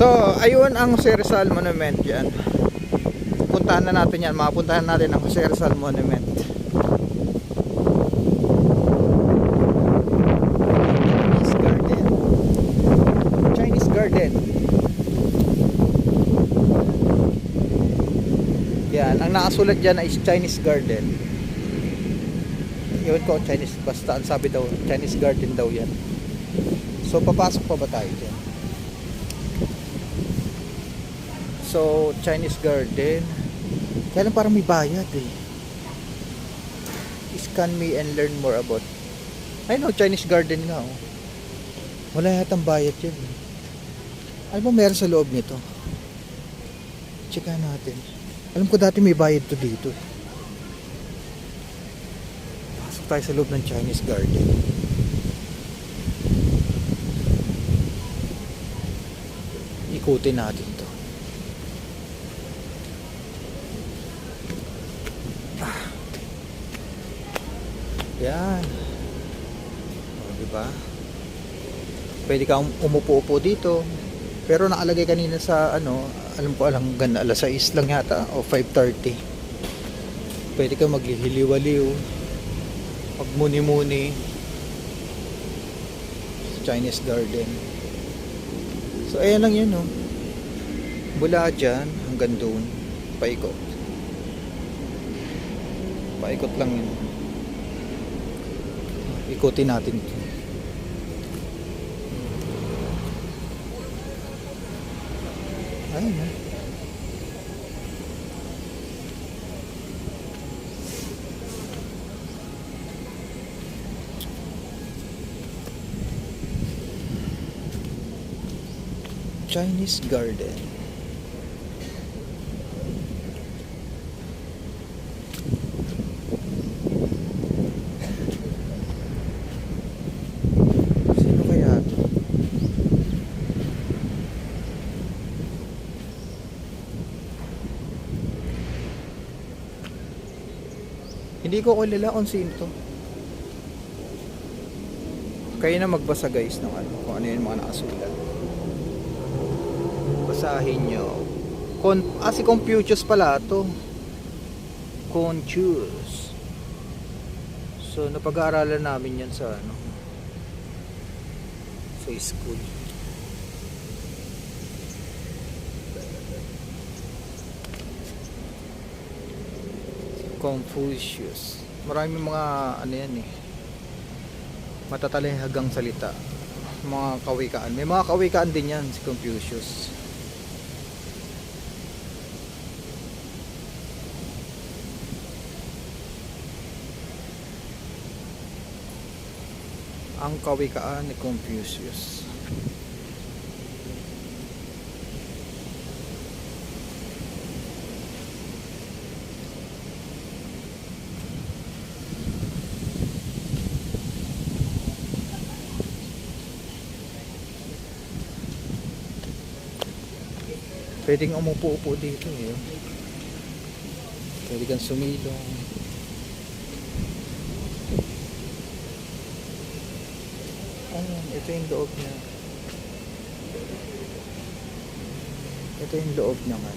So, ayun ang Jose Rizal Monument yan. Puntahan na natin yan. Makapuntahan natin ang Jose Rizal Monument. Chinese Garden. Chinese Garden. Yan, ang nakasulat dyan is Chinese Garden. Yun ko, Chinese, basta ang sabi daw, Chinese Garden daw yan. So, papasok pa ba tayo dyan? So, Chinese Garden. Kaya lang parang may bayad eh. Scan me and learn more about. I know, Chinese Garden nga oh. Wala yatang bayad yan. eh. Alam mo, meron sa loob nito. Checka natin. Alam ko dati may bayad to dito. eh. Pasok tayo sa loob ng Chinese Garden. Ikutin natin to. Ah. Yan. O, diba? Pwede kang umupo-upo dito. Pero nakalagay kanina sa ano, alam ko alam ganda alas 6 lang yata o 5.30. Pwede kang maghihiliwaliw. Magmuni-muni. Chinese Garden. So ayan lang yun oh. Mula dyan hanggang doon. Paikot. Paikot lang yun. Ikutin natin. Ayun oh. Chinese Garden. Sino kaya to? Hindi ko kilala kung sino to. Kayo na magbasa guys ng ano, kung ano yung mga nakasulat basahin nyo. Con ah, si Confucius pala to. Confucius. So, napag-aaralan namin yan sa ano sa school. Confucius. Marami mga ano yan eh. Matatalihagang salita. Mga kawikaan. May mga kawikaan din yan si Confucius. ang kawikaan ni Confucius. Pwedeng umupo-upo dito eh. Pwede kang sumilong. Ayan, ito yung loob niya. Ito yung loob ano.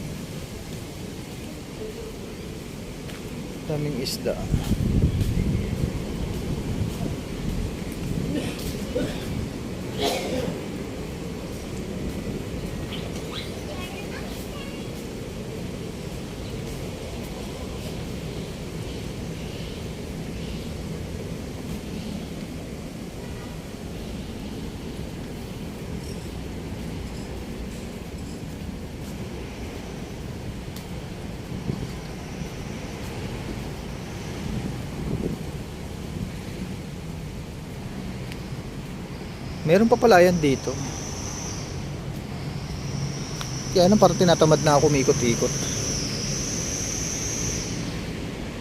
Daming isda. Meron pa pala yan dito. Kaya nang parang tinatamad na ako umikot-ikot.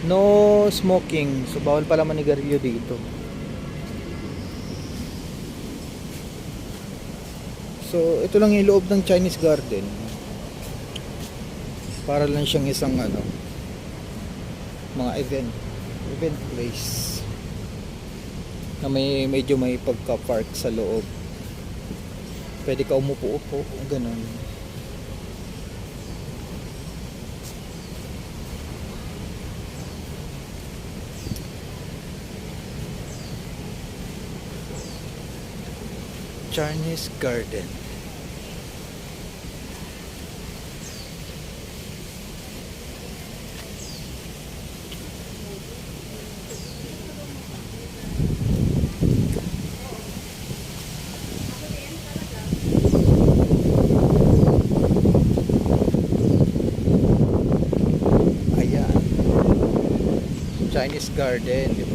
No smoking. So bawal pala manigarilyo dito. So ito lang yung loob ng Chinese garden. Para lang siyang isang ano mga event event place na may medyo may pagka-park sa loob. Pwede ka umupo-upo, ganun. Chinese Garden. Ayan. Chinese Garden, di?